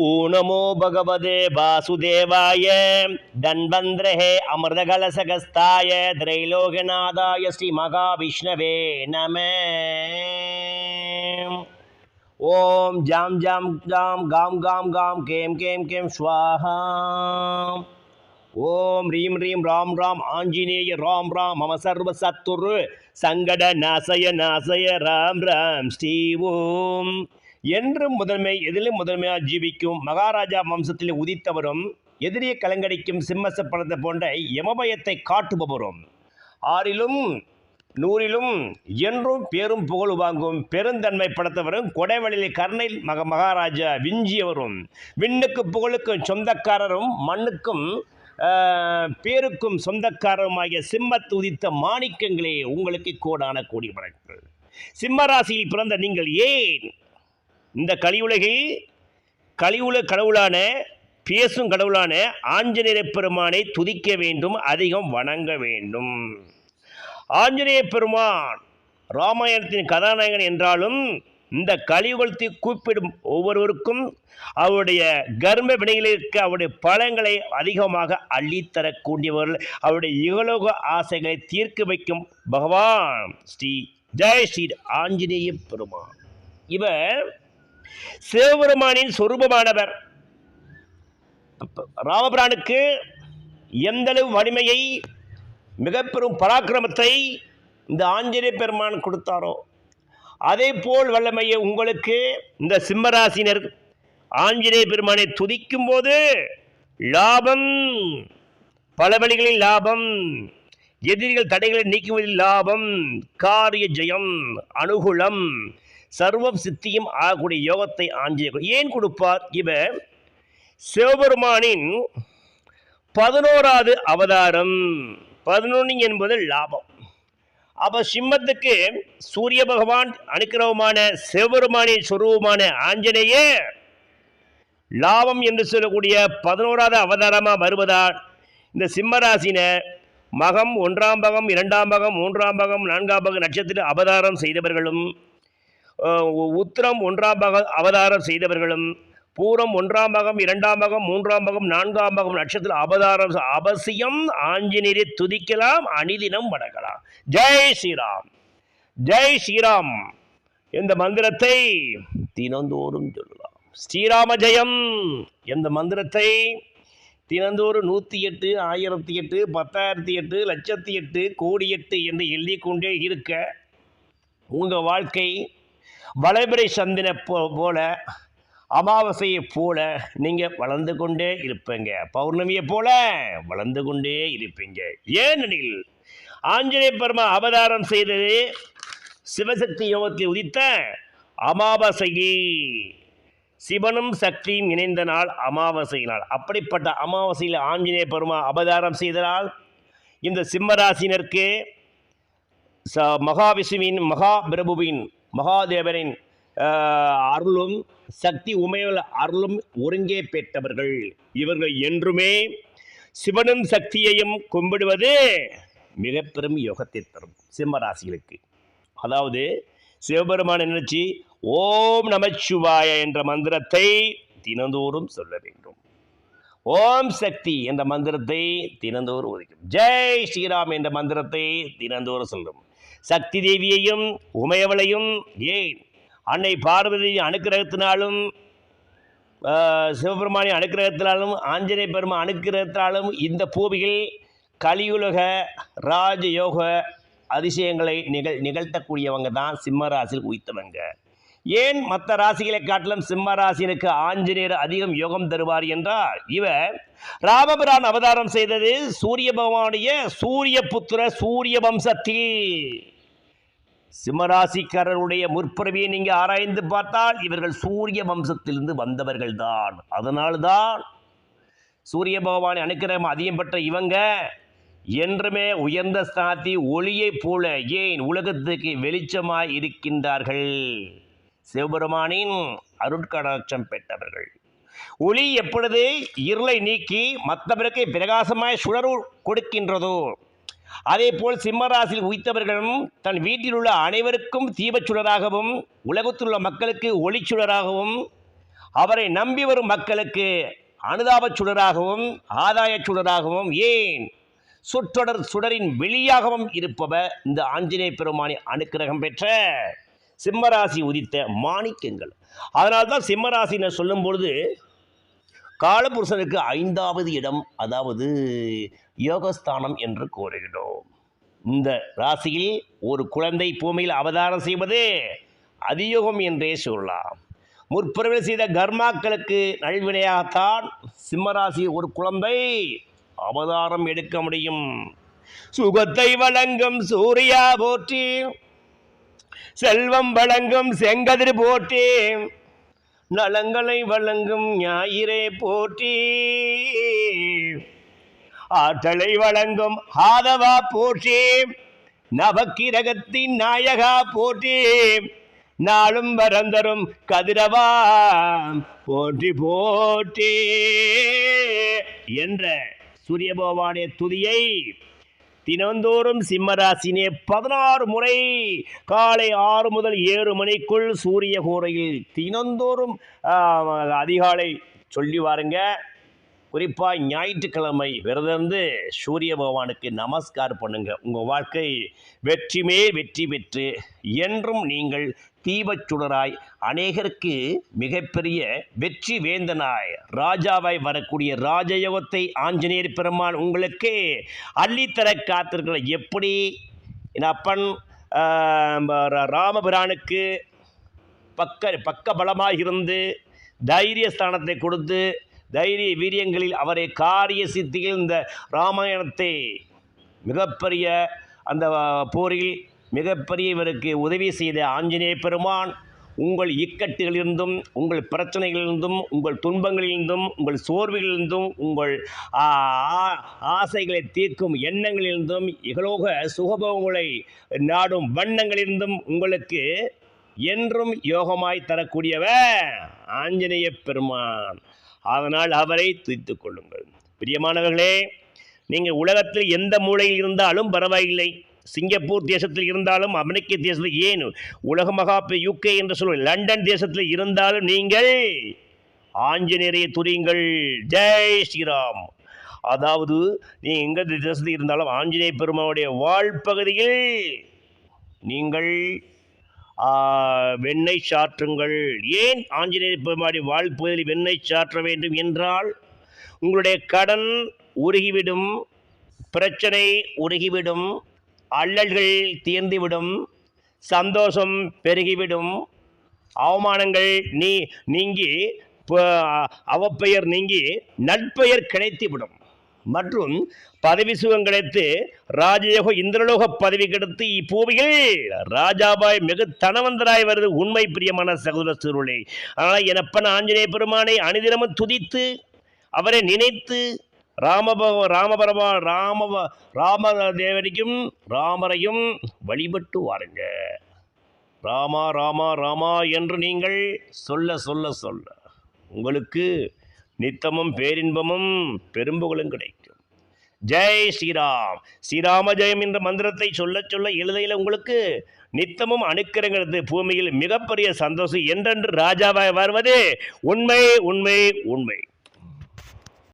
ஊனமோ பகவதே வாசுதேவாய தன்வந்திரஹே அமிர்தகலசகஸ்தாய திரைலோகநாதாய ஸ்ரீ மகாவிஷ்ணவே நம ஓம் ஜாம் ஜாம் ஜாம் காம் காம் காம் கேம் கேம் கேம் ஸ்வாஹா ஓம் ரீம் ரீம் ராம் ராம் ஆஞ்சநேய ராம் ராம் மம சர்வ சத்துரு சங்கட நாசய நாசய ராம் ராம் ஸ்ரீ ஓம் என்றும் முதன்மை எதிலும் முதன்மையாக ஜீவிக்கும் மகாராஜா வம்சத்தில் உதித்தவரும் எதிரியை கலங்கடிக்கும் சிம்மச படத்தை போன்ற யமபயத்தை காட்டுபவரும். ஆறிலும் நூறிலும் என்றும் பேரும் புகழ் வாங்கும் பெருந்தன்மை படைத்தவரும் கொடைவழியில் கருணையில் மக மகாராஜா விஞ்சியவரும். விண்ணுக்கு புகழுக்கும் சொந்தக்காரரும் மண்ணுக்கும் பேருக்கும் சொந்தக்காரருமாகிய சிம்மத்து உதித்த மாணிக்கங்களே உங்களுக்கு கோடான கோடி வணக்கங்கள் சிம்மராசியில் பிறந்த நீங்கள் ஏன் இந்த கலியுலகை கலியுல கடவுளான பேசும் கடவுளான ஆஞ்சநேய பெருமானை துதிக்க வேண்டும் அதிகம் வணங்க வேண்டும். ஆஞ்சநேய பெருமான் ராமாயணத்தின் கதாநாயகன் என்றாலும் இந்த கலியுகத்தை கூப்பிடும் ஒவ்வொருவருக்கும் அவருடைய கர்ம வினைகளுக்கு அவருடைய பலங்களை அதிகமாக அள்ளித்தரக்கூடியவர்கள் அவருடைய இகலோக ஆசைகளை தீர்க்க வைக்கும் பகவான் ஸ்ரீ ஜெய் ஸ்ரீ ஆஞ்சநேய பெருமான். இவர் சிவபெருமானின் சொரூபமானவர். ராமபிரானுக்கு எந்தளவு வலிமையை மிக பெரும் பராக்கிரமத்தை இந்த ஆஞ்சநேய பெருமான் கொடுத்தாரோ அதே போல் வல்லமையை உங்களுக்கு இந்த சிம்மராசினர் ஆஞ்சநேய பெருமானை துதிக்கும் போது லாபம் பல வழிகளில் லாபம் எதிரிகள் தடைகளை நீக்குவதில் லாபம் காரிய ஜெயம் அனுகூலம் சர்வம் சித்தியும் ஆகக்கூடிய யோகத்தை ஆஞ்சநேயர் ஏன் கொடுப்பார்? இவர் சிவபெருமானின் பதினோராவது அவதாரம். பதினொன்று என்பது லாபம். அப்போ சிம்மத்துக்கு சூரிய பகவான் அனுக்கிரகமான சிவபெருமானின் சுரூபமான ஆஞ்சநேய லாபம் என்று சொல்லக்கூடிய பதினோராவது அவதாரமாக வருவதால் இந்த சிம்மராசினை மகம் ஒன்றாம் பகம் இரண்டாம் பகம் மூன்றாம் பகம் நான்காம் பகம் நட்சத்திர அவதாரம் செய்தவர்களும் உத்திரம் ஒன்றாம் பாகம் அவதாரம் செய்தவர்களும் பூரம் ஒன்றாம் பாகம் இரண்டாம் பாகம் மூன்றாம் பாகம் நான்காம் பாகம் நட்சத்திர அவதாரம் அவசியம் ஆஞ்சநேயரை துதிக்கலாம் அணிதினம் வணங்கலாம். ஜெய் ஸ்ரீராம். ஜெய் ஸ்ரீராம். இந்த மந்திரத்தை? தினந்தோறும் சொல்லலாம். ஸ்ரீராம ஜெயம். எந்த மந்திரத்தை? தினந்தோறும் நூற்றி எட்டு ஆயிரத்தி எட்டு பத்தாயிரத்தி எட்டு லட்சத்தி எட்டு கோடி எட்டு என்று எண்ணிக்கொண்டே இருக்க உங்கள் வாழ்க்கை வளைபிறை சந்தினை போ போல அமாவாசையைப் போல நீங்கள் வளர்ந்து கொண்டே இருப்பீங்க. பௌர்ணமியைப் போல வளர்ந்து கொண்டே இருப்பீங்க. ஏனெனில் ஆஞ்சநேய பெருமா அவதாரம் செய்தது சிவசக்தி யோகத்தில் உதித்த அமாவாசையே. சிவனும் சக்தியும் இணைந்த நாள் அமாவாசை நாள். அப்படிப்பட்ட அமாவாசையில் ஆஞ்சநேய பெருமா அவதாரம் செய்தனால் இந்த சிம்மராசினருக்கு ச மகாவிஷ்ணுவின் மகாபிரபுவின் மகாதேவரின் அருளும் சக்தி உமையுள்ள அருளும் ஒருங்கே பெற்றவர்கள். இவர்கள் என்றுமே சிவனும் சக்தியையும் கும்பிடுவது மிக பெரும் யோகத்தை தரும் சிம்மராசிகளுக்கு. அதாவது சிவபெருமான நினைச்சி ஓம் நமச்சிவாய என்ற மந்திரத்தை தினந்தோறும் சொல்ல வேண்டும். ஓம் சக்தி என்ற மந்திரத்தை தினந்தோறும் ஒதுக்கும் ஜெய் ஸ்ரீராம் என்ற மந்திரத்தை தினந்தோறும் சொல்லும். சக்தி தேவியையும் உமையவளையும் ஏன் அன்னை பார்வதியின் அனுக்கிரகத்தினாலும் சிவபெருமானின் அனுக்கிரகத்தினாலும் ஆஞ்சநேய பெருமா அனுக்கிரகத்தினாலும் இந்த பூமியில் கலியுலக ராஜயோக அதிசயங்களை நிகழ் நிகழ்த்தக்கூடியவங்க தான் சிம்மராசியில் உயித்தவங்க ஏன் மற்ற ராசிகளை காட்டிலும் சிம்ம ராசினுக்கு ஆஞ்சநேயர் அதிகம் யோகம் தருவார் என்றால் இவர் ராமபிரான் அவதாரம் செய்தது சூரிய பகவானுடைய சூரிய புத்திர சூரிய வம்சத்தில் சிம்மராசிக்காரருடைய முற்பிறவியை நீங்கள் ஆராய்ந்து பார்த்தால் இவர்கள் சூரிய வம்சத்திலிருந்து வந்தவர்கள் தான் அதனால்தான் சூரிய பகவானை அனுக்கிரகம் அதிகம் பெற்ற இவங்க என்றுமே உயர்ந்த ஸ்தானத்தை ஒளியைப் போல ஏன் உலகத்துக்கு வெளிச்சமாய் இருக்கின்றார்கள். சிவபெருமானின் அருட்கடாட்சம் பெற்றவர்கள். ஒளி எப்பொழுது இருளை நீக்கி மற்றவருக்கு பிரகாசமாய் சுடர் கொடுக்கின்றதோ அதே போல் சிம்மராசியில் உயித்தவர்களும் தன் வீட்டில் உள்ள அனைவருக்கும் தீபச்சுடராகவும் உலகத்தில் உள்ள மக்களுக்கு ஒளிச்சுடராகவும் அவரை நம்பி வரும் மக்களுக்கு அனுதாபச் சுடராகவும் ஆதாயச் சுடராகவும் ஏன்? சுற்றொடர் சுடரின் வெளியாகவும் இருப்பவர் இந்த ஆஞ்சநேய பெருமானி அனுக்கிரகம் பெற்ற சிம்மராசி உதித்த மாணிக்கங்கள். அதனால்தான் சிம்மராசினை சொல்லும் பொழுது காலபுருஷனுக்கு ஐந்தாவது இடம் அதாவது யோகஸ்தானம் என்று கூறுகிறோம். இந்த ராசியில் ஒரு குழந்தை பூமியில் அவதாரம் செய்வது அதியோகம் என்றே சொல்லலாம். முற்பிறவில் செய்த கர்மாக்களுக்கு நல்வினையாகத்தான் சிம்மராசி ஒரு குழந்தை அவதாரம் எடுக்க முடியும். சுகத்தை வழங்கும் சூர்யா போற்றி செல்வம் வழங்கும் செங்கதிர் போற்றி நலங்களை வழங்கும் ஞாயிறே போற்றி. ஆற்றலை வழங்கும் ஆதவா போற்றி நவக்கிரகத்தின் நாயகா போற்றி. நாளும் வரந்தரும் கதிரவா போற்றி போற்றி என்ற சூரிய துதியை தினந்தோறும் சிம்மராசினே பதினாறு முறை காலை ஆறு முதல் ஏழு மணிக்குள் சூரிய கூரையில் தினந்தோறும் அதிகாலை சொல்லி வாருங்க. குறிப்பாக ஞாயிற்றுக்கிழமை விரதந்து சூரிய பகவானுக்கு நமஸ்கார் பண்ணுங்க. உங்கள் வாழ்க்கை வெற்றிமே வெற்றி பெற்று என்றும் நீங்கள் தீபச்சுடராய் அநேகருக்கு மிகப்பெரிய வெற்றி வேந்தனாய் ராஜாவாய் வரக்கூடிய ராஜயோகத்தை ஆஞ்சநேயர் பெருமான் உங்களுக்கு அள்ளித்தர காத்திருக்கிற எப்படி? என் அப்பன் ரா- ராமபிரானுக்கு பக்க பக்க பலமாக இருந்து தைரிய ஸ்தானத்தை கொடுத்து தைரிய வீரியங்களில் அவரை காரிய சித்தியில் இந்த ராமாயணத்தை மிகப்பெரிய அந்த போரில் மிகப்பெரிய இவருக்கு உதவி செய்த ஆஞ்சநேய பெருமான் உங்கள் இக்கட்டுகளிலிருந்தும் உங்கள் பிரச்சனைகளிலிருந்தும் உங்கள் துன்பங்களிலிருந்தும் உங்கள் சோர்வுகளிலிருந்தும் உங்கள் ஆசைகளை தீர்க்கும் எண்ணங்களிலிருந்தும் இகலோக சுகபோகங்களை நாடும் வண்ணங்களிலிருந்தும் உங்களுக்கு என்றும் யோகமாய் தரக்கூடியவர் ஆஞ்சநேய பெருமான். அதனால் அவரை துய்த்துக் கொள்ளுங்கள். பிரியமானவர்களே நீங்கள் உலகத்தில் எந்த மூலையில் இருந்தாலும் பரவாயில்லை. சிங்கப்பூர் தேசத்தில் இருந்தாலும் அமெரிக்க தேசத்தில் ஏன்? உலக மகாப்பு யூகே என்று சொல்லுவோம். லண்டன் தேசத்தில் இருந்தாலும் நீங்கள் ஆஞ்சநேயரை துரியுங்கள் ஜெய் ஸ்ரீராம். அதாவது நீ எங்க தேசத்தில் இருந்தாலும் ஆஞ்சநேய பெருமானுடைய வாழ்பகுதியில் நீங்கள் வெண்ணெய் சாற்றுங்கள். ஏன் ஆஞ்சநேய பெருமாடி வாழ்ப்புகளில் வெண்ணெய் சாற்ற வேண்டும் என்றால் உங்களுடைய கடன் உருகிவிடும் பிரச்சனை உருகிவிடும் அல்லல்கள் தீர்ந்துவிடும் சந்தோஷம் பெருகிவிடும் அவமானங்கள் நீ நீங்கி ப- அவப்பெயர் நீங்கி நட்பெயர் கிடைத்துவிடும். மற்றும் பதவி சுகம் கிடைத்து ராஜயோக இந்திரலோக பதவி கிடைத்து இப்பூமியில் ராஜாபாய் மிகு தனவந்தராய் வருது உண்மை பிரியமான சகோதர சிறுவர்களே ஆனால் எனப்பன் ஆஞ்சநேய பெருமானை அணிதினமும் துதித்து அவரை நினைத்து ராமபக ராமபரமா ராம ராமதேவனையும் ராமரையும் வழிபட்டு வாருங்க. ராமா ராமா ராமா என்று நீங்கள் சொல்ல சொல்ல சொல்ல. உங்களுக்கு நித்தமும் பேரின்பமும் பெரும்புகளும் கிடைக்கும். ஜெய் ஸ்ரீராம். ஸ்ரீராம ஜெயம் என்ற மந்திரத்தை சொல்ல சொல்ல எழுதையில் உங்களுக்கு நித்தமும் அணுக்கிறங்கிறது பூமியில் மிகப்பெரிய சந்தோஷம் என்றென்று ராஜாவாய் வருவது உண்மை உண்மை உண்மை.